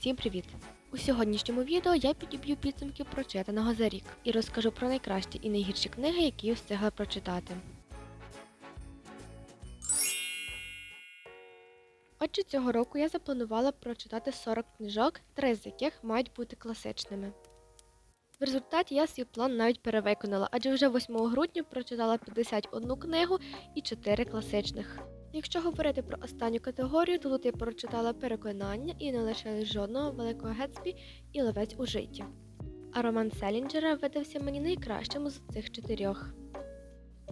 Всім привіт! У сьогоднішньому відео я підіб'ю підсумки прочитаного за рік і розкажу про найкращі і найгірші книги, які я встигла прочитати. Отже, цього року я запланувала прочитати 40 книжок, три з яких мають бути класичними. В результаті я свій план навіть перевиконала, адже вже 8 грудня прочитала 51 книгу і 4 класичних. Якщо говорити про останню категорію, то тут я прочитала переконання і не лишилось жодного великого Гетсбі і ловець у житті. А роман Селінджера видався мені найкращим з цих чотирьох.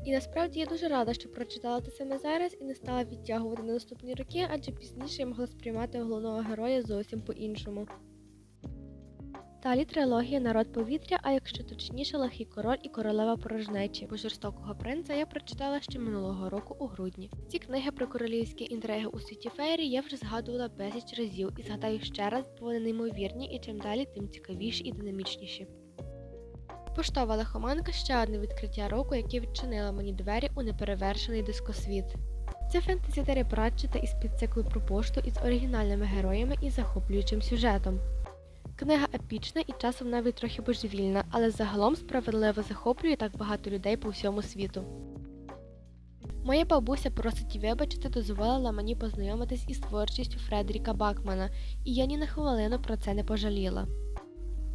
І насправді я дуже рада, що прочитала те саме зараз і не стала відтягувати на наступні роки, адже пізніше я могла сприймати головного героя зовсім по-іншому. Далі трилогія Народ повітря, а якщо точніше, Лахий король і королева порожнечі, бо жорстокого принца я прочитала ще минулого року у грудні. Ці книги про королівські інтриги у світі фейрі я вже згадувала безліч разів і згадаю ще раз, бо вони неймовірні і чим далі, тим цікавіші і динамічніші. Поштова лихоманка ще одне відкриття року, яке відчинило мені двері у неперевершений дискосвіт. Це фентезі Террі Пратчета із підциклу про пошту із оригінальними героями і захоплюючим сюжетом. Книга епічна і часом навіть трохи божевільна, але загалом справедливо захоплює так багато людей по всьому світу. Моя бабуся просить вибачити дозволила мені познайомитись із творчістю Фредеріка Бакмана, і я ні на хвилину про це не пожаліла.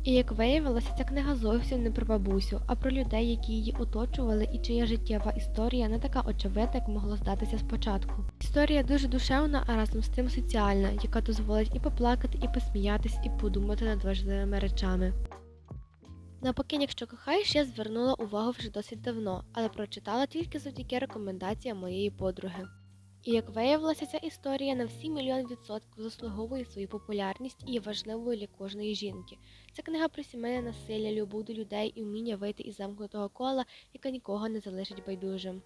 І як виявилося, ця книга зовсім не про бабусю, а про людей, які її оточували, і чия життєва історія не така очевидна, як могло здатися спочатку. Історія дуже душевна, а разом з тим соціальна, яка дозволить і поплакати, і посміятись, і подумати над важливими речами. На покинь, якщо кохаєш, я звернула увагу вже досить давно, але прочитала тільки завдяки рекомендаціям моєї подруги. І як виявилося, ця історія на всі мільйон відсотків заслуговує свою популярність і є важливою для кожної жінки. Це книга про сімейне насилля, любов до людей і вміння вийти із замкнутого кола, яка нікого не залишить байдужим.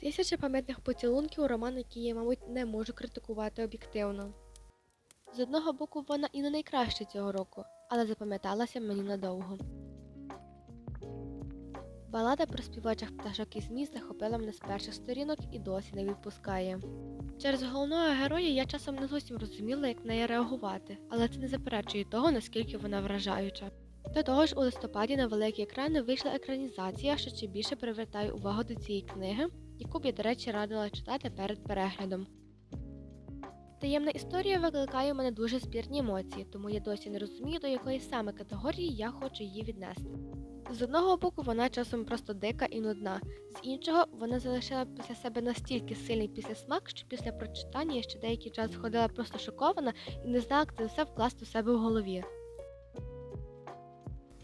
Тисяча пам'ятних поцілунків роман, який я, мабуть, не можу критикувати об'єктивно. З одного боку, вона і не найкраща цього року, але запам'яталася мені надовго. Балада про співачих пташок із міст захопила мене з перших сторінок і досі не відпускає. Через головного героя я часом не зовсім розуміла, як на неї реагувати, але це не заперечує того, наскільки вона вражаюча. До того ж, у листопаді на великі екрани вийшла екранізація, що ще більше привертає увагу до цієї книги, яку б я, до речі, радила читати перед переглядом. Таємна історія викликає у мене дуже спірні емоції, тому я досі не розумію, до якої саме категорії я хочу її віднести. З одного боку, вона часом просто дика і нудна, з іншого, вона залишила після себе настільки сильний післясмак, що після прочитання я ще деякий час ходила просто шокована і не знала, як це все вкласти у себе в голові.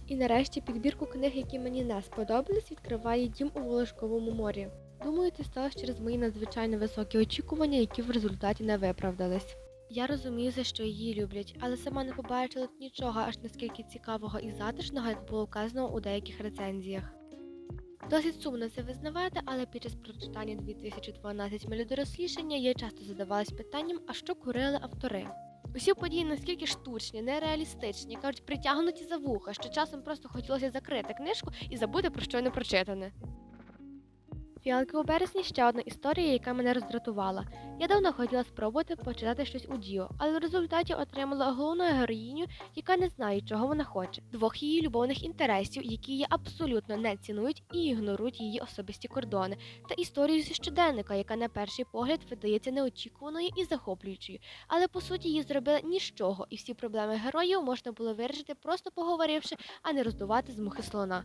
І нарешті підбірку книг, які мені не сподобались, відкриває дім у Волошковому морі. Думаю, це сталося через мої надзвичайно високі очікування, які в результаті не виправдались. Я розумію, за що її люблять, але сама не побачила тут нічого аж наскільки цікавого і затишного, як було вказано у деяких рецензіях. Досить сумно це визнавати, але під час прочитання 2012 мелюдорослішання я часто задавалась питанням, а що курили автори. Усі події наскільки штучні, нереалістичні, кажуть, притягнуті за вуха, що часом просто хотілося закрити книжку і забути про що не прочитане. Фіалки у березні ще одна історія, яка мене роздратувала. Я давно хотіла спробувати почитати щось у Діо, але в результаті отримала головну героїню, яка не знає, чого вона хоче, двох її любовних інтересів, які її абсолютно не цінують і ігнорують її особисті кордони, та історію зі щоденника, яка на перший погляд видається неочікуваною і захоплюючою, але по суті її зробили ні з чого, і всі проблеми героїв можна було вирішити просто поговоривши, а не роздувати з мухи слона.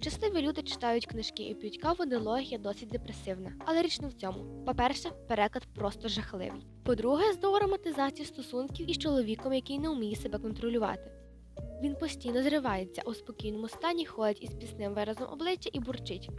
Щасливі люди читають книжки і п'ють каву, дилогія досить депресивна. Але річ не в цьому. По-перше, переклад просто жахливий. По-друге, знову романтизація стосунків із чоловіком, який не вміє себе контролювати. Він постійно зривається, у спокійному стані ходить із пісним виразом обличчя і бурчить.